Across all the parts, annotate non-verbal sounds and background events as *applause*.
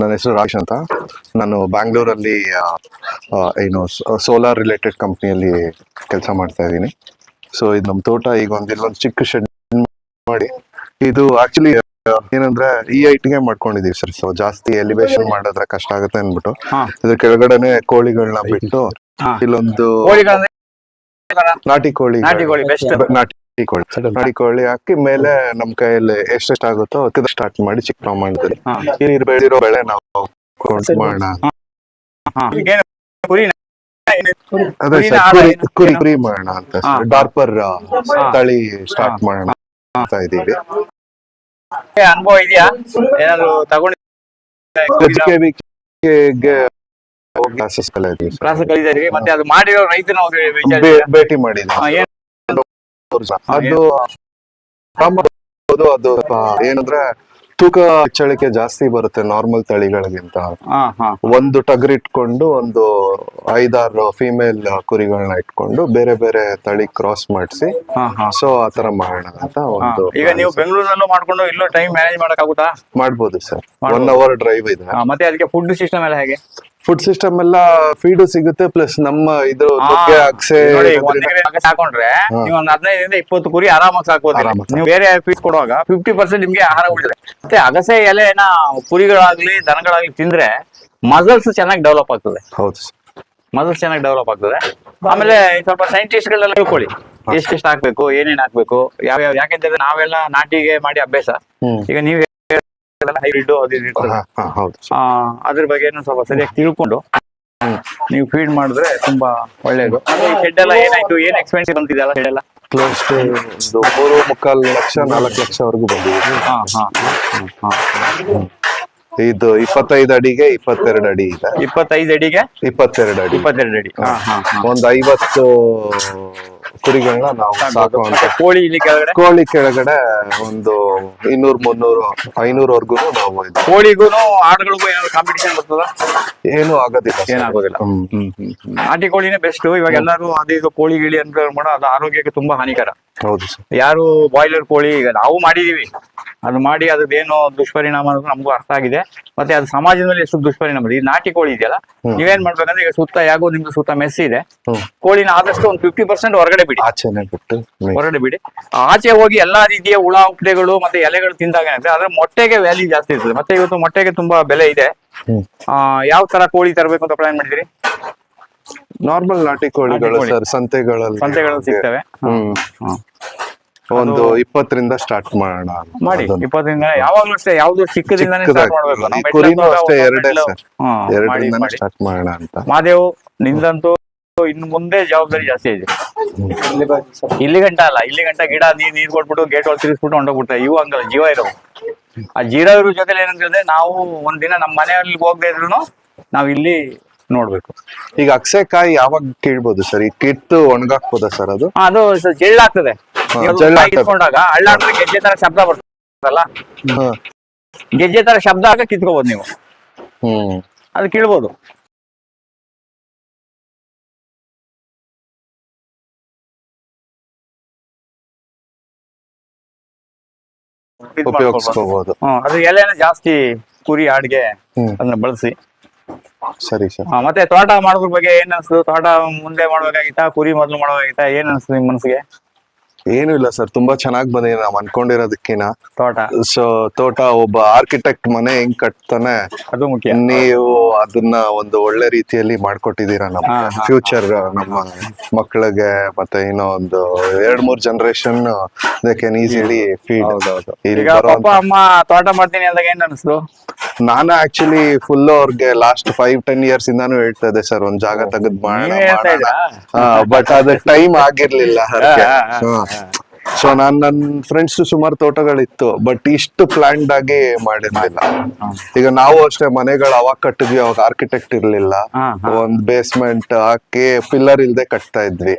ನನ್ನ ಹೆಸರು ರಾಜ್ ಅಂತ. ನಾನು ಬ್ಯಾಂಗ್ಳೂರಲ್ಲಿ ಏನು ಸೋಲಾರ್ ರಿಲೇಟೆಡ್ ಕಂಪ್ನಿಯಲ್ಲಿ ಕೆಲಸ ಮಾಡ್ತಾ ಇದ್ದೀನಿ. ಸೊ ಇದು ನಮ್ಮ ತೋಟ ಈಗ ಒಂದು ಇಲ್ಲೊಂದು ಚಿಕ್ಕ ಶೆಡ್ ಮಾಡಿ ಇದು ಆಕ್ಚುಲಿ ಏನಂದ್ರೆ ಈ ಐಟ್ಗೆ ಮಾಡ್ಕೊಂಡಿದೀವಿ ಸರ್. ಸೊ ಜಾಸ್ತಿ ಎಲಿವೇಶನ್ ಮಾಡಿದ್ರೆ ಕಷ್ಟ ಆಗುತ್ತೆ ಅಂದ್ಬಿಟ್ಟು. ಇದ್ರ ಕೆಳಗಡೆನೆ ಕೋಳಿಗಳನ್ನ ಬಿಟ್ಟು ಇಲ್ಲೊಂದು ನಾಟಿ ಕೋಳಿ ನಾಟಿ ಕೋಳಿ. ನಾಟಿ ಕೋಳಿ ಹಾಕಿ ಮೇಲೆ ನಮ್ ಕೈಯಲ್ಲಿ ಎಷ್ಟೆಷ್ಟು ಆಗುತ್ತೋ ಅದಕ್ಕೆ ಸ್ಟಾರ್ಟ್ ಮಾಡಿ ಚಿಕ್ಕ ಪ್ರಮಾಣದಲ್ಲಿ. ಇಲ್ಲಿ ಬೆಳೆದಿರೋ ಬೆಳೆ ನಾವು ಮಾಡೋಣ. ಅದೇ ಕುರಿ ಕುರಿ ಕುರಿ ಮಾಡೋಣ ಅಂತ ಡಾರ್ಪರ್ ತಳಿ ಸ್ಟಾರ್ಟ್ ಮಾಡೋಣ ಅಂತ ಇದೀವಿ ಅನುಭವ ಇದೆಯಾ? ಏನಾದ್ರು ತಗೊಂಡು ಕ್ಲಾಸಸ್ ಎಲ್ಲ ಇದೀವಿ sir. ಮತ್ತೆ ಅದು ಮಾಡಿರೋ ರೈತನ ಭೇಟಿ ಏನ್ ಅದು ಅದು ಏನಂದ್ರೆ ತೂಕ ಹೆಚ್ಚಳಿಕೆ ಜಾಸ್ತಿ ಬರುತ್ತೆ ನಾರ್ಮಲ್ ತಳಿಗಳಿಗಿಂತ. ಒಂದು ಟಗರ್ ಇಟ್ಕೊಂಡು ಒಂದು ಐದಾರು ಫಿಮೇಲ್ ಕುರಿಗಳನ್ನ ಇಟ್ಕೊಂಡು ಬೇರೆ ಬೇರೆ ತಳಿ ಕ್ರಾಸ್ ಮಾಡಿಸಿ ಸೊ ಆತರ ಮಾಡೋಣ ಅಂತ ಒಂದು ಈಗ ನೀವು ಬೆಂಗಳೂರಲ್ಲೂ ಮಾಡ್ಕೊಂಡು ಇಲ್ಲೋ ಟೈಮ್ ಮ್ಯಾನೇಜ್ ಮಾಡಕ್ ಆಗುತ್ತಾ ಮಾಡ್ಬೋದು ಸರ್. ಒನ್ ಅವರ್ ಡ್ರೈವ್ ಇದೆ. ಮತ್ತೆ ಅದಕ್ಕೆ ಫುಡ್ ಸಿಸ್ಟಮ್ ಎಲ್ಲ ಹೇಗೆ? ಫುಡ್ ಸಿಸ್ಟಮ್ ಎಲ್ಲ ಫೀಡ್ ಸಿಗುತ್ತೆ ಪ್ಲಸ್ ನಮ್ಮ ಇದು ಹಾಕೊಂಡ್ರೆ ನುಗ್ಗೆ ನೋಡಿ ಒಂದ್ ಎಕರೆ. ನೀವು ಒಂದ್ ಹದಿನೈದರಿಂದ ಇಪ್ಪತ್ತು ಕುರಿ ಆರಾಮಾಗಿ ಸಾಕೋದಿಲ್ಲ ಆರಾಮಾಗಿ ನೀವು ಬೇರೆ ಫೀಸ್ ಕೊಡುವಾಗ ಫಿಫ್ಟಿ ಪರ್ಸೆಂಟ್ ನಿಮ್ಗೆ ಆಹಾರ ಉಳಿದ್ರೆ ಮತ್ತೆ ಅಗಸೆ ಎಲೆನ ಕುರಿಗಳಾಗ್ಲಿ ದನಗಳಾಗ್ಲಿ ತಿಂದ್ರೆ ಮಸಲ್ಸ್ ಚೆನ್ನಾಗಿ ಡೆವಲಪ್ ಆಗ್ತದೆ. ಹೌದು sir. ಮಸಲ್ಸ್ ಚೆನ್ನಾಗಿ ಡೆವಲಪ್ ಆಗ್ತದೆ. ಆಮೇಲೆ ಸ್ವಲ್ಪ ಸೈಂಟಿಸ್ಟ್ ಗಳೆಲ್ಲ ಹೇಳ್ಕೊಳ್ಳಿ ಎಷ್ಟೆಷ್ಟು ಹಾಕ್ಬೇಕು ಏನೇನ್ ಹಾಕ್ಬೇಕು ಯಾವ ಯಾವ ಯಾಕೆಂತಂದ್ರೆ ನಾವೆಲ್ಲ ನಾಟಿಗೆ ಮಾಡಿ ಅಭ್ಯಾಸ. ಹ್ಮ್. ಈಗ ನೀವು ಹೈಬ್ರಿಡ್ ಅದು ಇದು ಹಾ, ಹಾ, ಹೌದು. ಆ, ಅದ್ರ ಬಗ್ಗೆ ಸ್ವಲ್ಪ ಸರಿಯಾಗಿ ತಿಳ್ಕೊಂಡು ನೀವು ಫೀಡ್ ಮಾಡಿದ್ರೆ ತುಂಬಾ ಒಳ್ಳೇದು. ಶೆಡ್ ಎಲ್ಲ ಏನಾಯ್ತು? ಏನ್ ಎಕ್ಸ್ಪೆನ್ಸಿವ್ ಅಂತಿದೆಯಲ್ಲ ಶೆಡ್ ಎಲ್ಲ? ಕ್ಲೋಸ್ ಮೂರು ಮುಕ್ಕಾಲ್ ಲಕ್ಷ ನಾಲ್ಕು ಲಕ್ಷವರೆಗೂ ಬಂದಿದೆ. ಹಾ ಹಾ ಹಾ. ಇದು ಇಪ್ಪತ್ತೈದು ಅಡಿಗೆ ಇಪ್ಪತ್ತೆರಡು ಅಡಿ ಇದೆ. ಇಪ್ಪತ್ತೈದು ಅಡಿಗೆ? ಇಪ್ಪತ್ತೆರಡು ಅಡಿ. ಇಪ್ಪತ್ತೆರಡು ಅಡಿ. ಹಾ ಹಾ ಹಾ ಒಂದ್ ಐವತ್ತು ಕುರಿಗಳನ್ನ ನಾವು ಸಾಕುವಂತ ಮತ್ತೆ ಕೋಳಿ ಇಲ್ಲಿ ಕೆಳಗಡೆ? ಕೋಳಿ ಕೆಳಗಡೆ ಒಂದು ಇನ್ನೂರ್ ಮುನ್ನೂರು ಐನೂರ್ವರ್ಗು ನಾವು ಇದು ಕೋಳಿಗೂನು ಆಡುಗಳಿಗೂ ಏನಾದ್ರು ಕಾಂಪಿಟೇಷನ್ ಬರ್ತದ? ಏನು ಆಗೋದಿಲ್ಲ sir. ಏನಾಗೋದಿಲ್ಲ. ಹ್ಮ್. ನಾಟಿ ಕೋಳಿನೇ ಬೆಸ್ಟ್ ಇವಾಗ ಎಲ್ಲರೂ ಅದು ಇದು ಕೋಳಿ ಗಿಳಿ ಅಂತ ಮಾಡೋ ಅದು ಆರೋಗ್ಯಕ್ಕೆ ತುಂಬಾ ಹಾನಿಕರ. ಹೌದು ಸರ್ ಯಾರು ಬಾಯ್ಲರ್ ಕೋಳಿ ಈಗ ನಾವು ಮಾಡಿದೀವಿ. ಅದು ಮಾಡಿ ಅದೇನು ದುಷ್ಪರಿಣಾಮ ಅನ್ನೋದು ನಮಗೂ ಅರ್ಥ ಆಗಿದೆ. ಮತ್ತೆ ಅದು ಸಮಾಜದಲ್ಲಿ ಮೇಲೆ ಎಷ್ಟು ದುಷ್ಪರಿಣಾಮ ಇದೆ. ಈ ನಾಟಿ ಕೋಳಿ ಇದೆಯಲ್ಲ ನೀವೇನ್ ಮಾಡ್ಬೇಕಂದ್ರೆ ಈಗ ಸುತ್ತ ಯಾಗೋ ನಿಮ್ದು ಸುತ್ತ ಮೆಸ್ ಇದೆ. ಕೋಳಿನ ಆದಷ್ಟು ಒಂದು ಫಿಫ್ಟಿ ಪರ್ಸೆಂಟ್ ಹೊರಗಡೆ ಬಿಡಿ. ಆಚೆನೆ ಬಿಟ್ಟು ಹೊರಗಡೆ ಬಿಡಿ. ಆಚೆ ಹೋಗಿ ಎಲ್ಲಾ ರೀತಿಯ ಹುಳ ಉಪ್ಟೆಗಳು ಮತ್ತೆ ಎಲೆಗಳು ತಿಂದಾಗ ಏನಾಗುತ್ತೆ? ಅದ್ರ ಮೊಟ್ಟೆಗೆ ವ್ಯಾಲ್ಯೂ ಜಾಸ್ತಿ ಇರ್ತದೆ. ಮತ್ತೆ ಇವತ್ತು ಮೊಟ್ಟೆಗೆ ತುಂಬಾ ಬೆಲೆ ಇದೆ. ಆ ಯಾವ ತರ ಕೋಳಿ ತರಬೇಕು ಅಂತ ಪ್ಲಾನ್ ಮಾಡಿದಿರಿ ನಾರ್ಮಲ್ ನಾಟಿ ಕೋಳಿಗಳು ಕೋಳಿ. ಸರ್ ಸಂತೆಗಳಲ್ಲಿ ಸಂತೆಗಳಲ್ಲಿ ಸಿಗ್ತವೆ ಹ್ಮ್. ಒಂದು ಇಪ್ಪತ್ತರಿಂದ ಸ್ಟಾರ್ಟ್ ಮಾಡೋಣ ಮಾಡಿ. ಇಪ್ಪತ್ತರಿಂದ ಯಾವಾಗ್ಲೂ ಅಷ್ಟೇ ಯಾವ್ದು ಚಿಕ್ಕದಿಂದಾನೇ ಸ್ಟಾರ್ಟ್ ಚಿಕ್ಕದಾಗಿ. ಮಾಡ್ಬೇಕು ನಾವು ಈ ಕುರಿನೂ ಅಷ್ಟೇ ಎರಡೇ ಮೆಟ್ಲು- ಸರ್. ಮಾಡಿ, ಮಾಡಿ. ಸ್ಟಾರ್ಟ್ ಮಾಡೋಣ ಅಂತ ಮಾದೇವ್ ನಿಂದಂತೂ ಇನ್ನು ಮುಂದೆ ಜವಾಬ್ದಾರಿ ಜಾಸ್ತಿ ಇದೆ ಇಲ್ಲಿ ಗಂಟ ಅಲ್ಲ ಇಲ್ಲಿ ಗಂಟ ಗಿಡ ನೀರ್ ನೀರ್ ಕೊಟ್ಬಿಟ್ಟು ಗೇಟ್ ಒಳಗೆ ತಿರ್ಸ್ಬಿಟ್ಟು ಹೊಂಟೋಗ್ಬಿಡ್ತಾರೆ ಇವು ಹಂಗಲ್ಲ ಜೀವ ಇರೋ ಆ ಜೀವ ಇರೋ ಜೊತೆ ಏನಂತಂದ್ರೆ ನಾವು ಒಂದಿನ ನಮ್ಮ ಮನೆಯಲ್ಲಿ ಹೋಗದೆ ಇದ್ರು ನಾವ್ ಇಲ್ಲಿ ನೋಡ್ಬೇಕು. ಈಗ ಅಕ್ಸೆಕಾಯಿ ಯಾವಾಗ ಕೀಳ್ಬೋದು ಸರ್? ಈಗ ಕಿತ್ತು ಒಣಗಾಕ್ಬೋದಾ ಸರ್ ಅದು? ಅದು ಜಳ್ಳಾಗ್ತದೆ ಗೆಜ್ಜೆ ತರ ಶಬ್ದ ಬರ್ತದಲ್ಲ? ಹ. ಗೆಜ್ಜೆ ತರ ಶಬ್ದ ಆಗ ಕಿತ್ಕೋಬಹುದು ನೀವು. ಹ್ಮ್. ಅದು ಕೀಳ್ಬೋದು. ಇದ್ ಮಾಡ್ಕೊಳ್ಬೋದು. ಉಪಯೋಗಿಸ್ಕೋಬಹುದು ಹ್ಮ್, ಅದು ಎಲೆನ ಜಾಸ್ತಿ ಕುರಿ ಆಡ್ಗೆ ಹ್ಮ್. ಅದನ್ನ ಬಳಸಿ. ಸರಿ ಸರ್. ಹಾ, ಮತ್ತೆ ತೋಟ ಮಾಡೋದ್ರ ಬಗ್ಗೆ ಏನ್ ಅನ್ಸುದು ತೋಟ ಮುಂದೆ ಮಾಡ್ಬೇಕಾಗಿತ್ತಾ ಕುರಿ ಮೊದಲು ಮಾಡ್ಬೇಕಾಗಿತ್ತಾ ಏನ್ ಅನ್ಸುದು ನಿಮ್ ಮನ್ಸಿಗೆ ಏನು ಇಲ್ಲ ಸರ್ ತುಂಬಾ ಚೆನ್ನಾಗ್ ಬಂದಿದೆ. ನಾವ್ ಅನ್ಕೊಂಡಿರೋದಕ್ಕಿನ ತೋಟ? ಸೊ ತೋಟ ಒಬ್ಬ ಆರ್ಕಿಟೆಕ್ಟ್ ಮನೆ ಹೆಂಗ್ ಕಟ್ತಾನೆ. ಅದು ಮುಖ್ಯ. ನೀವು ಅದನ್ನ ಒಂದು ಒಳ್ಳೆ ರೀತಿಯಲ್ಲಿ ಮಾಡ್ಕೊಟ್ಟಿದ್ದೀರಾ ನಮ್ಮ ಹಾ, ಹಾ, ಫ್ಯೂಚರ್ ನಮ್ಮ ಮಕ್ಕಳಿಗೆ ಮತ್ತೆ ಇನ್ನೂ ಒಂದು ಎರಡ್ ಮೂರ್ generation they can easily feed ಈಗ ಪಪ್ಪ ಅಮ್ಮ ತೋಟ ಮಾಡ್ತೀನಿ ಅಂದಾಗ ಏನ್ ಅನ್ಸ್ತು ನಾನು ಆಕ್ಚುಲಿ ಫುಲ್ ಅವ್ರಿಗೆ ಲಾಸ್ಟ್ ಫೈವ್ ಟೆನ್ ಇಯರ್ಸ್ ಇಂದಾನು ಹೇಳ್ತಾ ಇದ್ದೆ ಸರ್ ಒಂದ್ ಜಾಗ ತೆಗೆದ್ ಮಾಡೋಣ ಬಟ್ ಅದ ಟೈಮ್ ಆಗಿರ್ಲಿಲ್ಲ *laughs* ಸೊ ನಾನು ನನ್ನ ಫ್ರೆಂಡ್ಸ್ ಸುಮಾರು ತೋಟಗಳಿತ್ತು ಬಟ್ ಇಷ್ಟು ಪ್ಲಾನ್ಡ್ ಆಗಿ ಮಾಡಿರ್ಲಿಲ್ಲ. ಈಗ ನಾವು ಅಷ್ಟೇ ಮನೆಗಳು ಅವಾಗ ಕಟ್ಟಿದ್ವಿ ಅವಾಗ ಆರ್ಕಿಟೆಕ್ಟ್ ಇರ್ಲಿಲ್ಲ. ಒಂದ್ ಬೇಸ್ಮೆಂಟ್ ಹಾಕಿ ಪಿಲ್ಲರ್ ಇಲ್ದೆ ಕಟ್ತಾ ಇದ್ವಿ.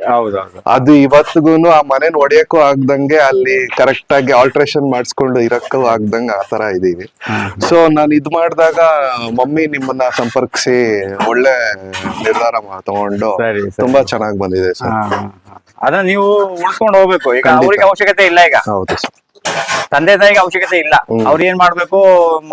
ಅದು ಇವತ್ತಿಗೂನು ಆ ಮನೇನ್ ಒಡೆಯಕ್ಕೂ ಆಗ್ದಂಗೆ ಅಲ್ಲಿ ಕರೆಕ್ಟ್ ಆಗಿ ಆಲ್ಟ್ರೇಷನ್ ಮಾಡಿಸ್ಕೊಂಡು ಇರಕ್ಕೂ ಆಗ್ದಂಗೆ ಆ ತರ ಇದೀವಿ. ಸೊ ನಾನು ಇದ್ ಮಾಡಿದಾಗ ಮಮ್ಮಿ ನಿಮ್ಮನ್ನ ಸಂಪರ್ಕಿಸಿ ಒಳ್ಳೆ ನಿರ್ಧಾರ ತಗೊಂಡು ತುಂಬಾ ಚೆನ್ನಾಗಿ ಬಂದಿದೆ ಸರ್. ಅದನ್ನ ನೀವು ಉಳಿಸ್ಕೊಂಡು ಹೋಗ್ಬೇಕು. ಈಗ ಖಂಡಿತ. ಅವ್ರಿಗೆ ಅವಶ್ಯಕತೆ ಇಲ್ಲ ಈಗ. ಹೌದು ಸರ್. ತಂದೆ ತಾಯಿಗೆ ಅವಶ್ಯಕತೆ ಇಲ್ಲ. ಅವ್ರ ಏನ್ ಮಾಡ್ಬೇಕು?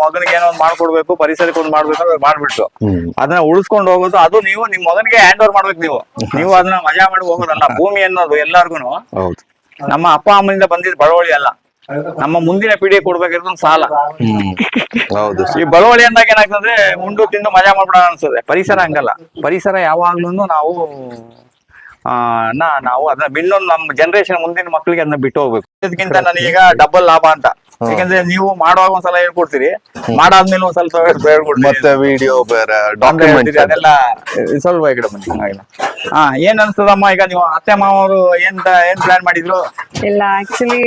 ಮಗನಿಗೆ ಏನೋ ಒಂದ್ ಮಾಡ್ಕೊಡ್ಬೇಕು ಪರಿಸರಕ್ಕೆ ಒಂದ್ ಮಾಡ್ಬೇಕು ಮಾಡ್ಬಿಟ್ಟು ಹ್ಮ್. ಅದನ್ನ ಉಳಿಸ್ಕೊಂಡು ಹೋಗೋದು ಅದು ನೀವು ನಿಮ್ ಮಗನಿಗೆ ಹ್ಯಾಂಡ್ ಓವರ್ ಮಾಡ್ಬೇಕು ನೀವು. ನೀವು ಅದನ್ನ ಮಜಾ ಮಾಡಿ ಹೋಗೋದಲ್ಲ ಭೂಮಿ ಅನ್ನೋದು ಎಲ್ಲಾರ್ಗು ಹೌದು. ನಮ್ಮ ಅಪ್ಪ ಅಮ್ಮನಿಂದ ಬಂದಿದ್ ಬಡವಳಿ ಅಲ್ಲ. ನಮ್ಮ ಮುಂದಿನ ಪೀಳಿಗೆ ಕೊಡ್ಬೇಕಿರೋದು ಒಂದು ಸಾಲ. ಹ್ಮ್. ಹೌದು ಈ ಬಡವಳಿ ಅಂದಾಗ ಏನಾಗ್ತದೆ ಮುಂಡು ತಿಂದು ಮಜಾ ಮಾಡ್ಬಿಡೋಣ ಅನ್ಸುತ್ತೆ. ಪರಿಸರ ಹಂಗಲ್ಲ. ಪರಿಸರ ಯಾವಾಗ್ಲೂ ನಾವು ನಾ ನಾವು ಅದನ್ನ ಬಿನ್ನೊಂದು ನಮ್ಮ ಜನರೇಷನ್ ಮುಂದಿನ ಮಕ್ಕಳಿಗೆ ಅದನ್ನ ಬಿಟ್ಟು ಹೋಗ್ಬೇಕು. ಇದಕ್ಕಿಂತ ನನಗೀಗ ಡಬಲ್ ಲಾಭ ಅಂತ. ಯಾಕಂದ್ರೆ ನೀವು ಮಾಡುವಾಗ ಒಂದ್ಸಲ ಹೇಳ್ಕೊಡ್ತೀರಿ ಮಾಡಾದ್ಮೇಲೆ ಒಂದ್ಸಲ ಸ್ವಲ್ಪ ಹೇಳ್ಕೊಡ್ತೀರಿ ಮತ್ತೆ ವಿಡಿಯೋ ಬೇರೆ ಡಾಕ್ಯುಮೆಂಟ್ ಅದೆಲ್ಲ ಸ್ವಲ್ಪ ಈ ಕಡೆ ಬನ್ನಿ. ಹಾ ಏನ್ ಅನ್ಸ್ತದಮ್ಮ? ಈಗ ನೀವು ಅತ್ತೆ ಮಾವರು ಅವರು ಏನ್ ಏನ್ ಪ್ಲಾನ್ ಮಾಡಿದ್ರು? ಇಲ್ಲ ಆಕ್ಚುಲಿ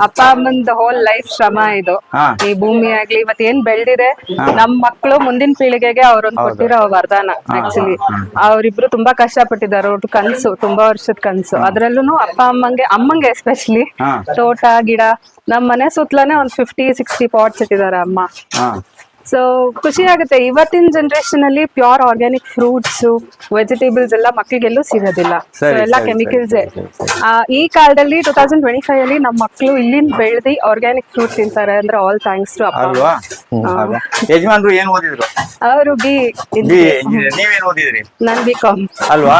ಅಪ್ಪ ಅಮ್ಮಂದ ಹೋಲ್ ಲೈಫ್ ಶ್ರಮ ಇದು. ಹಾ. ಈ ಭೂಮಿ ಆಗ್ಲಿ ಇವತ್ತು ಏನ್ ಬೆಳ್ದಿದೆ ನಮ್ ಮಕ್ಳು ಮುಂದಿನ ಪೀಳಿಗೆಗೆ ಅವ್ರೊಂದ್ ಕೊಟ್ಟಿರೋ ವರದಾನ ಆಕ್ಚುಲಿ ಅವ್ರಿಬ್ರು ತುಂಬಾ ಕಷ್ಟ ಪಟ್ಟಿದ್ದಾರೆ ಅವ್ರ ಕನ್ಸು ತುಂಬಾ ವರ್ಷದ ಕನ್ಸು. ಅದ್ರಲ್ಲೂ ಅಪ್ಪ ಅಮ್ಮಂಗೆ ಅಮ್ಮಂಗೆ ಎಸ್ಪೆಷಲಿ ಹಾ. ತೋಟ ಗಿಡ ನಮ್ ಮನೆ ಸುತ್ತಲೇ ಒಂದ್ ಫಿಫ್ಟಿ ಸಿಕ್ಸ್ಟಿ ಪಾಟ್ಸ್ ಇಟ್ಟಿದ್ದಾರೆ ಅಮ್ಮ. ಹಾ. ಸೊ ಖುಷಿ ಆಗುತ್ತೆ. ಇವತ್ತಿನ ಜನರೇಷನ್ ಅಲ್ಲಿ ಪ್ಯೂರ್ ಆರ್ಗ್ಯಾನಿಕ್ ಫ್ರೂಟ್ಸ್ ವೆಜಿಟೇಬಲ್ಸ್ ಎಲ್ಲ ಮಕ್ಕಳಿಗೆಲ್ಲೂ ಸಿಗೋದಿಲ್ಲ. ಸೊ ಎಲ್ಲ ಕೆಮಿಕಲ್ಸ್ ಈ ಕಾಲದಲ್ಲಿ ಟೂ ತೌಸಂಡ್ ಟ್ವೆಂಟಿ ಫೈವ್ ಅಲ್ಲಿ ನಮ್ಮ ಮಕ್ಕಳು ಇಲ್ಲಿಂದ ಬೆಳೆದಿ ಆರ್ಗ್ಯಾನಿಕ್ ಫ್ರೂಟ್ ತಿಂತಾರೆ ಅಂದ್ರೆ ಆಲ್ ಥ್ಯಾಂಕ್ಸ್ ಟು ಅಪ್ಪ. ಅಲ್ವಾ? ಯಜಮಾನ್ರು ಏನ್ ಓದಿದ್ರು? ಅವರು ಬಿ ಬಿ ನೀವೇನ್ ಓದಿದ್ರಿ? ನನ್ ಬಿ ಕಾಮ್ ಅಲ್ವಾ?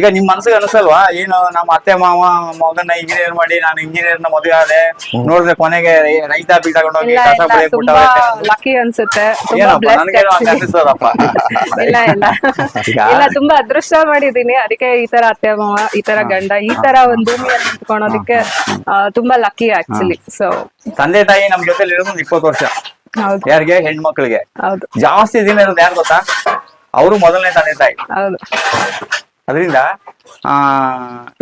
ಈಗ ನಿಮ್ ಮನ್ಸಿಗೆ ಅನ್ಸಲ್ವಾ? ಏನು ನಮ್ಮ ಅತ್ತೆ ಮಾವ ಮಗನ ಇಂಜಿನಿಯರ್ ಮಾಡಿ ನಾನು ಇಂಜಿನಿಯರ್ನ ಮದುವೆ ಆದೆ. ನೋಡಿದ್ರೆ ಕೊನೆಗೆ ರೈತ ರೈತಾಪಿ ತಗೊಂಡೋಗಿ ಕಸ ಲಕ್ಕಿ ಅನ್ಸುತ್ತೆ. ತುಂಬಾ ಏನಪ್ಪ? blessed ನನ್ಗೇನೋ ಹಂಗ actually. ಅನಿಸ್ತದಪ್ಪ *laughs* ಇಲ್ಲ ಇಲ್ಲ. ಈಗ- ಇಲ್ಲ ತುಂಬಾ ಅದೃಷ್ಟ ಮಾಡಿದೀನಿ ಅದಕ್ಕೆ ಈ ತರ ಅತ್ತೆ ಮಾವ ಈ ತರ ಗಂಡ ಈ ತರ ಒಂದ್ ಭೂಮಿಯಲ್ಲಿ ನಿಂತ್ಕೊಳೋದಕ್ಕೆ ಆ, ತುಂಬಾ ಲಕ್ಕಿ ಆಕ್ಚುಲಿ ಸೊ ತಂದೆ ತಾಯಿ ನಮ್ ಜೊತೆ ಇರೋದು ಇಪ್ಪತ್ತು ವರ್ಷ. ಹೌದು. ಯಾರಿಗೆ? ಹೆಣ್ಮಕ್ಳಿಗೆ. ಹೌದು. ಜಾಸ್ತಿ ದಿನ ಇರೋದು ಯಾರು ಗೊತ್ತಾ? ಅವರು ಮೊದಲನೇ ತಂದೆ ತಾಯಿ. ಹೌದು. ಅದರಿಂದ ಆ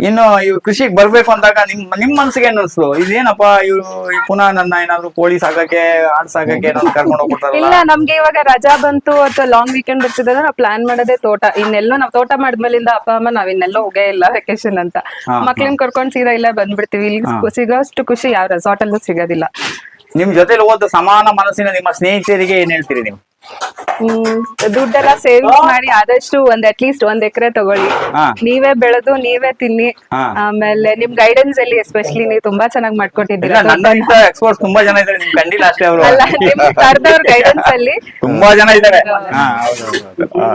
ಇನ್ನು ಇವ್ ಕೃಷಿಗೆ ಬರ್ಬೇಕು ಅಂದಾಗ ನಿಮ್ ನಿಮ್ ಮನ್ಸಿಗೆ ಏನ್ ಅನ್ಸ್ತು? ಇದೇನಪ್ಪ ಇವ್ರು ಪುನಃ ನನ್ನ ಏನಾದ್ರು ಕೋಳಿ ಸಾಕಕ್ಕೆ ಆಡ್ ಸಾಕಕ್ಕೆ ಏನಾದ್ರು ಕರ್ಕೊಂಡು ಹೋಗ್ಬಿಡ್ತಾರಲ್ಲ? ಇಲ್ಲ ನಮ್ಗೆ ಇವಾಗ ರಜಾ ಬಂತು ಅಥವಾ ಲಾಂಗ್ ವೀಕೆಂಡ್ ಬರ್ತಿದ್ರೆ ನಾವು ಪ್ಲಾನ್ ಮಾಡೋದೇ ತೋಟ. ಇನ್ನೆಲ್ಲೋ ನಾವ್ ತೋಟ ಮಾಡಿದ್ಮೇಲಿಂದ ಅಪ್ಪ ಅಮ್ಮ ನಾವ್ ಇನ್ನೆಲ್ಲೋ ಹೋಗೇ ಇಲ್ಲ ವೆಕೇಶನ್ ಅಂತ. ಮಕ್ಳನ್ ಕರ್ಕೊಂಡ್ ಸೀದಾ ಇಲ್ಲ ಬಂದ್ಬಿಡ್ತೀವಿ. ಇಲ್ಲಿ ಸಿಗೋಷ್ಟು ಖುಷಿ ಯಾವ ರೆಸಾರ್ಟ್ ಅಲ್ಲೂ ಸಿಗೋದಿಲ್ಲ. ನಿಮ್ ಜೊತೆಲಿ ಹೋದ ಸಮಾನ ಮನಸ್ಸಿನ ನಿಮ್ಮ ಸ್ನೇಹಿತರಿಗೆ ಏನ್ ಹೇಳ್ತೀರಿ ನೀವು? ಹ್ಮ್ ದುಡ್ಡೆಲ್ಲ ಸೇವಿಂಗ್ಸ್ ಮಾಡಿ ಆದಷ್ಟು ಒಂದ್ ಅಟ್ ಲೀಸ್ಟ್ ಒಂದ್ ಎಕರೆ ತಗೊಳ್ಳಿ ಹಾ. ನೀವೇ ಬೆಳೆದು ನೀವೇ ತಿನ್ನಿ ಹಾ. ಆಮೇಲೆ ನಿಮ್ ಗೈಡೆನ್ಸ್ ಅಲ್ಲಿ ಎಸ್ಪೆಷಲಿ ನೀವು ತುಂಬಾ ಚೆನ್ನಾಗಿ ಇಲ್ಲ ಮಾಡ್ಕೊಟ್ಟಿದ್ದೀರಾ ನನ್ನಿಂದ ಎಕ್ಸ್ಪರ್ಟ್ಸ್ ತುಂಬಾ ಜನ ಇದ್ದಾರೆ ನಿಮ್ ಕಂಡಿಲ್ಲ ಅಷ್ಟೇ ಅವರು ಅಲ್ಲ ನಿಮ್ ಕರ್ದವ್ರ ಗೈಡೆನ್ಸ್ ಅಲ್ಲಿ ತುಂಬಾ ಜನ ಇದ್ದಾರೆ ಹಾ, ಹೌದು, ಹೌದು, ಹೌದು. ಹಾ.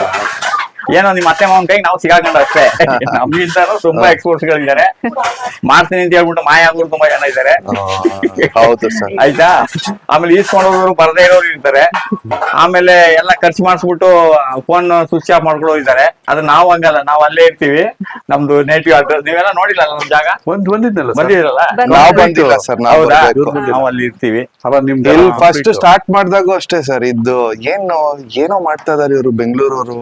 ಏನೋ ನಿಮ್ಮ ಅತ್ತೆ ಮಾವನ್ ಕೈ ನಾವು ಸಿಗಾಕೊಂಡು ಅಷ್ಟೇ. ನಮ್ಗಿಂತಾನು ತುಂಬಾ ಎಕ್ಸ್ಪೋರ್ಟ್ಸ್ ಗಳಿದ್ದಾರೆ ಮಾಡ್ತೀನಿ ಅಂತ ಹೇಳ್ಬಿಟ್ಟು ಮಾಯ ಆಗೋರು ತುಂಬಾ ಜನ ಇದ್ದಾರೆ. ಹೌದು ಸರ್. ಆಯ್ತಾ? ಆಮೇಲೆ ಈಸ್ಕೊಂಡೋದ್ರು ಬರದೇ ಇರೋರು ಇರ್ತಾರೆ. ಆಮೇಲೆ ಎಲ್ಲ ಖರ್ಚು ಮಾಡಿಸ್ಬಿಟ್ಟು ಫೋನ್ ಸ್ವಿಚ್ ಆಫ್ ಮಾಡ್ಕೊಳ್ಳೋ ಇದ್ದಾರೆ ಅದು ನಾವು ಹಂಗಲ್ಲ ನಾವು ಅಲ್ಲೇ ಇರ್ತೀವಿ. ನಮ್ದು ನೇಟಿವ್ ಅಡ್ರೆಸ್ ನೀವೆಲ್ಲ ನೋಡಿಲ್ಲ ನಮ್ ಜಾಗ? ಒಂದ್ ಬಂದಿದ್ನಲ್ಲ ಸರ್? ಬಂದಿರಲ್ಲ. ನಾವ್ ಬಂದಿಲ್ಲ ಸರ್ ನಾವ್. ನಾವು ಅಲ್ಲಿ ಇರ್ತೀವಿ. ಇಲ್ಲಿ ಫಸ್ಟ್ ಸ್ಟಾರ್ಟ್ ಮಾಡಿದಾಗೂ ಅಷ್ಟೇ ಸರ್ ಇದ್ದು ಏನು ಏನೋ ಮಾಡ್ತಾ ಇದಾರೆ ಇವರು ಬೆಂಗಳೂರವರು.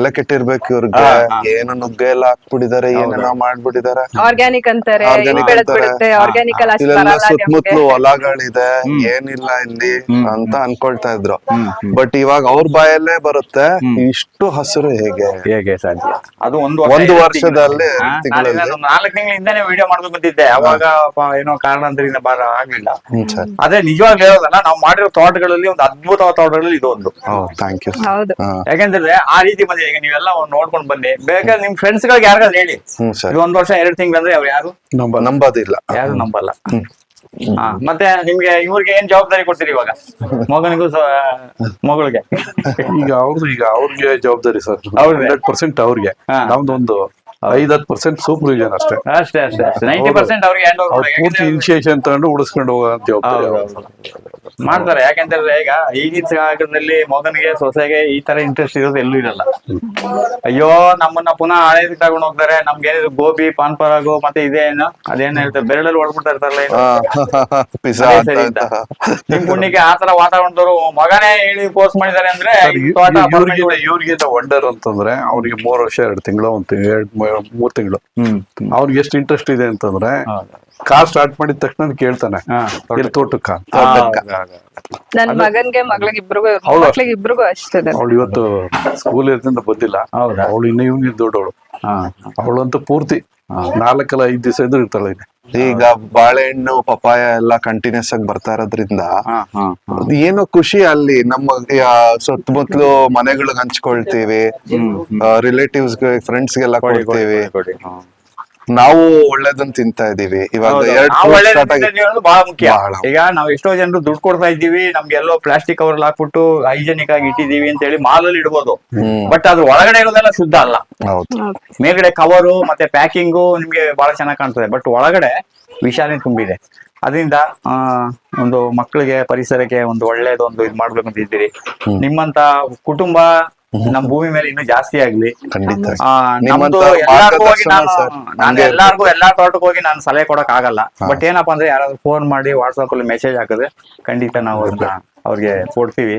ತಲೆ ಕೆಟ್ಟಿರ್ಬೇಕು ಇವ್ರಿಗೆ. ಏನು ನುಗ್ಗೆ ಎಲ್ಲ ಹಾಕ್ಬಿಟ್ಟಿದ್ದಾರೆ ಏನೇನೋ ಮಾಡ್ಬಿಟ್ಟಿದ್ದಾರೆ ಆರ್ಗ್ಯಾನಿಕ್ ಅಂತಾರೆ ಆರ್ಗ್ಯಾನಿಕ್ ಇಲ್ಲೆಲ್ಲ ಸುತ್ತಮುತ್ತಲು ಹೊಲಗಳಿದೆ ಏನಿಲ್ಲ ಇಲ್ಲಿ ಅಂತ ಅನ್ಕೊಳ್ತಾ ಇದ್ರು. ಬಟ್ ಇವಾಗ ಅವ್ರ ಬಾಯಲ್ಲೇ ಬರುತ್ತೆ. ಇಷ್ಟು ಹಸಿರು ಹೇಗೆ? ಹೇಗೆ ಸಾಧ್ಯ? ಅದು ಒಂದು ಒಂದು ವರ್ಷದಲ್ಲಿ. ನಾಲ್ಕು ತಿಂಗಳಿಂದಾನೇ ವಿಡಿಯೋ ಮಾಡ್ಕೊಂಡು ಬಂದಿದ್ದೆ. ಅವಾಗ ಏನೋ ಕಾರಣಾಂತರಿಂದ ಬಾರ ಆಗ್ಲಿಲ್ಲ. ಅದೇ ನಿಜವಾಗ್ ಹೇಳೋದಲ್ಲ ನಾವು ಮಾಡಿರೋ ತೋಟಗಳಲ್ಲಿ ಒಂದು ಅದ್ಭುತವಾದ ತೋಟಗಳಲ್ಲಿ ಇದು ಒಂದು. ಓ ಥ್ಯಾಂಕ್ ಯು ಯಾಕೆಂದ್ರೆ ಆ ರೀತಿ ಬಂದಿದೆ. ಈಗ ನೀವೆಲ್ಲ ನೋಡ್ಕೊಂಡ್ ಬನ್ನಿ. ಬೇಕಾದ್ರೆ ನಿಮ್ ಫ್ರೆಂಡ್ಸ್ ಗಳಿಗೆ ಯಾರಿಗಾದ್ರು ಹೇಳಿ. Hmm sir. ಒಂದ್ ವರ್ಷ ಎರಡು ತಿಂಗಳಂದ್ರೆ ಅವ್ರು ಯಾರು. ನಂಬೋದಿಲ್ಲ. ಯಾರು ನಂಬಲ್ಲ? ಹಾ ಮತ್ತೆ ನಿಮ್ಗೆ ಇವ್ರಿಗೆ ಏನ್ ಜವಾಬ್ದಾರಿ ಕೊಡ್ತೀರಿ ಇವಾಗ? ಮಗನಿಗೂ ಮಗಳಿಗೆ. ಈಗ ಅವ್ರದ್ದು ಈಗ ಅವ್ರಿಗೆ ಜವಾಬ್ದಾರಿ ಸರ್. ಹಂಡ್ರೆಡ್ ಪರ್ಸೆಂಟ್ ಅವ್ರಿಗೆ. ಹಾ. ನಮ್ದೊಂದು ಐದ್ ಹತ್ತು ಪರ್ಸೆಂಟ್ ಸೂಪರ್ವಿಷನ್ ಅಷ್ಟೇ. ಅಷ್ಟೇ ಅಷ್ಟೇ ಅಷ್ಟೇ. ನೈಂಟಿ ಪರ್ಸೆಂಟ್ ಅವ್ರಿಗೆ ಹ್ಯಾಂಡ್ ಅವ್ರು ಪೂರ್ತಿ ಇನಿಷಿಯೇಷನ್ ತಗೊಂಡು ಉಡಿಸ್ಕೊಂಡು ಹೋಗೋ ಜವಾಬ್ದಾರಿ ಅವ್ರ್ದು. ಮಾಡ್ತಾರೆ. ಯಾಕೆಂತಂದ್ರೆ ಈಗ ಈಗಿನ ಕಾಲದಲ್ಲಿ ಮಗನಿಗೆ ಸೊಸೆಗೆ ಈ ತರ ಇಂಟ್ರೆಸ್ಟ್ ಇರೋದು ಎಲ್ಲೂ ಇರಲ್ಲ. ಅಯ್ಯೋ ನಮ್ಮನ್ನ ಪುನಃ ಹಳೆ ತಗೊಂಡು ಹೋಗ್ತಾರೆ. ನಮ್ಗೆ ಏನಿದ್ರು ಗೋಬಿ ಪಾನ್ ಪರಾಗು ಮತ್ತೆ ಇದೇನು ಅದೇನ್ ಹೇಳ್ತಾರೆ. ಬೆರಳಲ್ಲಿ ಹೊಡ್ಬಿಡ್ತಾ ಇರ್ತಾರಲ್ಲ ಅಂತ ಅಂತ. ಅಂತ. ನಿಮ್ ಪುಣ್ಯಕ್ಕೆ ಆತರ ವಾತಾವರಣದವರು ಮಗನೇ ಹೇಳಿ ಪೋಸ್ಟ್ ಮಾಡಿದ್ದಾರೆ ಅಂದ್ರೆ ಇವ್ರಿಗೆ ವಂಡರ್ ಅಂತಂದ್ರೆ ಅವ್ರಿಗೆ ಮೂರ್ ವರ್ಷ ಎರಡು ತಿಂಗಳು ಒಂದ್ ಎರಡ್ ಮೂರ್ ತಿಂಗಳು. ಹ್ಮ್. ಅವ್ರಿಗೆ ಎಷ್ಟು ಇಂಟ್ರೆಸ್ಟ್ ಇದೆ ಅಂತಂದ್ರೆ. ಕಾರ್ ಸ್ಟಾರ್ಟ್ ಮಾಡಿದ ತಕ್ಷಣ ಕೇಳ್ತಾನೆ ತೋಟಕ್ಕ. ನನ್ ಮಗನ್ಗೆ ಮಗಳಿಗೆ ಇಬ್ರಿಗೂ ಹೌದು. ಮಕ್ಳಿಗೆ ಇಬ್ರಿಗೂ ಅಷ್ಟೇ ಅವಳು ಇವತ್ತು ಸ್ಕೂಲ್ ಇರ್ತಿಂದ ಬಂದಿಲ್ಲ ಹೌದಾ? ಅವಳು ಇನ್ನು ಇವ್ನಿಗೆ ದೊಡ್ಡವಳು ಹಾ. ಅವಳಂತೂ ಪೂರ್ತಿ ನಾಲ್ಕಲ್ಲ ಐದ್ ದಿವಸ ಇದ್ರು ಇರ್ತಾಳೆ ಇಲ್ಲಿ ಈಗ ಬಾಳೆಹಣ್ಣು ಪಪಾಯ ಎಲ್ಲ ಕಂಟಿನ್ಯೂಸ್ ಆಗಿ ಬರ್ತಾ ಇರೋದ್ರಿಂದ ಹಾ, ಹಾ, ಹಾ. ಏನೋ ಖುಷಿ ಅಲ್ಲಿ ನಮ್ಮ ಆ, ಸುತ್ತಮುತ್ತಲು ಮನೆಗಳಿಗೆ ಹಂಚ್ಕೊಳ್ತೀವಿ ರಿಲೇಟಿವ್ಸ್ ಫ್ರೆಂಡ್ಸ್ ಗೆಲ್ಲ ಕೊಡಿ, ಕೊಡಿ, ಕೊಡ್ತೀವಿ ಕೊಡಿ, ಕೊಡಿ. ಹಾ. ನಾವು ಒಳ್ಳೇದನ್ನ ತಿಂತಾ ಇದೀವಿ ಇವಾಗ ಎರಡ್ ನಾವು fruit ಒಳ್ಳೆದನ್ನ start ಆಗಿ- ಬಹಳ ಮುಖ್ಯ. ಬಹಳ. ಈಗ ನಾವು ಎಷ್ಟೋ ಜನರು ದುಡ್ಡು ಕೊಡ್ತಾ ಇದ್ದೀವಿ ನಮ್ಗೆ ಎಲ್ಲೋ ಪ್ಲಾಸ್ಟಿಕ್ ಕವರ್ ಹಾಕ್ಬಿಟ್ಟು ಹೈಜೆನಿಕ್ ಆಗಿ ಇಟ್ಟಿದೀವಿ ಅಂತ ಹೇಳಿ ಮಾಲಲ್ಲಿ ಇಡ್ಬೋದು. ಹ್ಮ್. ಬಟ್ ಅದ್ರ ಒಳಗಡೆ ಇರೋದೆಲ್ಲ ಶುದ್ಧ ಅಲ್ಲ. ಹೌದು. ಮೇಲ್ಗಡೆ ಕವರು ಮತ್ತೆ ಪ್ಯಾಕಿಂಗ್ ನಿಮ್ಗೆ ಬಹಳ ಚೆನ್ನಾಗಿ ಕಾಣ್ತದೆ. ಬಟ್ ಒಳಗಡೆ ವಿಷಾನೇ ತುಂಬಿದೆ. ಅದರಿಂದ ಆ, ಒಂದು ಮಕ್ಕಳಿಗೆ ಪರಿಸರಕ್ಕೆ ಒಂದು ಒಳ್ಳೇದೊಂದು ಇದು ಮಾಡ್ಬೇಕು ಅಂತ ಇದ್ದೀರಿ ನಿಮ್ಮಂತ ಕುಟುಂಬ ನಮ್ಮ ಭೂಮಿ ಮೇಲೆ ಇನ್ನೂ ಜಾಸ್ತಿ ಆಗ್ಲಿ. ಖಂಡಿತ. ನಮ್ದು ಎಲ್ಲಾರ್ಗೂ ಹೋಗಿ ನಾನು ನಾನು ಎಲ್ಲಾರ್ಗೂ ಎಲ್ಲಾ ತೋಟಕ್ಕೆ ಹೋಗಿ ನಾನು ಸಲಹೆ ಕೊಡಕ್ ಆಗಲ್ಲ. ಬಟ್ ಏನಪ್ಪ ಅಂದ್ರೆ ಯಾರಾದ್ರೂ ಫೋನ್ ಮಾಡಿ ವಾಟ್ಸ್ಆಪ್ ಅಲ್ಲಿ ಮೆಸೇಜ್ ಹಾಕಿದ್ರೆ ಖಂಡಿತ ನಾವು ಅದನ್ನ ಅವ್ರಿಗೆ ಕೊಡ್ತೀವಿ.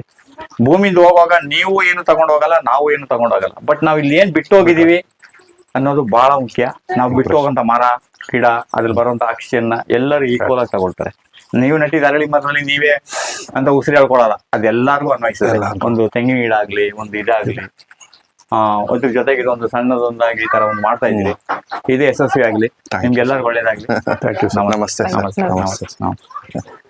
ಭೂಮಿಂದ ಹೋಗುವಾಗ ನೀವು ಏನು ತಗೊಂಡ್ ಹೋಗಲ್ಲ ನಾವು ಏನು ತಗೊಂಡ್ ಹೋಗಲ್ಲ. ಬಟ್ ನಾವ್ ಇಲ್ಲಿ ಏನ್ ಬಿಟ್ಟು ಹೋಗಿದೀವಿ ಅನ್ನೋದು ಬಹಳ ಮುಖ್ಯ. ನಾವು ಬಿಟ್ಟು ಹೋಗಂತ ಮರ ಗಿಡ ಅದ್ರಲ್ಲಿ ಬರುವಂತ ಆಕ್ಸಿಜನ್ ಎಲ್ಲರೂ ಈಕ್ವಲ್ ಆಗಿ ತಗೊಳ್ತಾರೆ. ನೀವು ನಟ್ಟಿದ ಅರಳಿ ಮರದಲ್ಲಿ ನೀವೇ ಅಂತ ಉಸಿರಿ ಹೇಳ್ಕೊಳಲ್ಲ ಅದೆಲ್ಲರಿಗೂ ಅನ್ವಯಿಸ್ತದೆ ಒಂದು ತೆಂಗಿನ ಗಿಡ ಆಗ್ಲಿ ಒಂದು ಇದಾಗ್ಲಿ ಆ ಅದ್ರ ಜೊತೆಗೆ ಇದೊಂದು ಸಣ್ಣದೊಂದಾಗಿ ಈ ತರ ಒಂದು ಮಾಡ್ತಾ ಇದ್ದೀರಿ ಇದೇ ಯಶಸ್ವಿ ಆಗ್ಲಿ ನಿಮ್ಗೆಲ್ಲರಿಗೂ ಒಳ್ಳೇದಾಗ್ಲಿ. *laughs* ನಮಸ್ತೆ. ನಮಸ್ತೆ. ನಮಸ್ತೆ.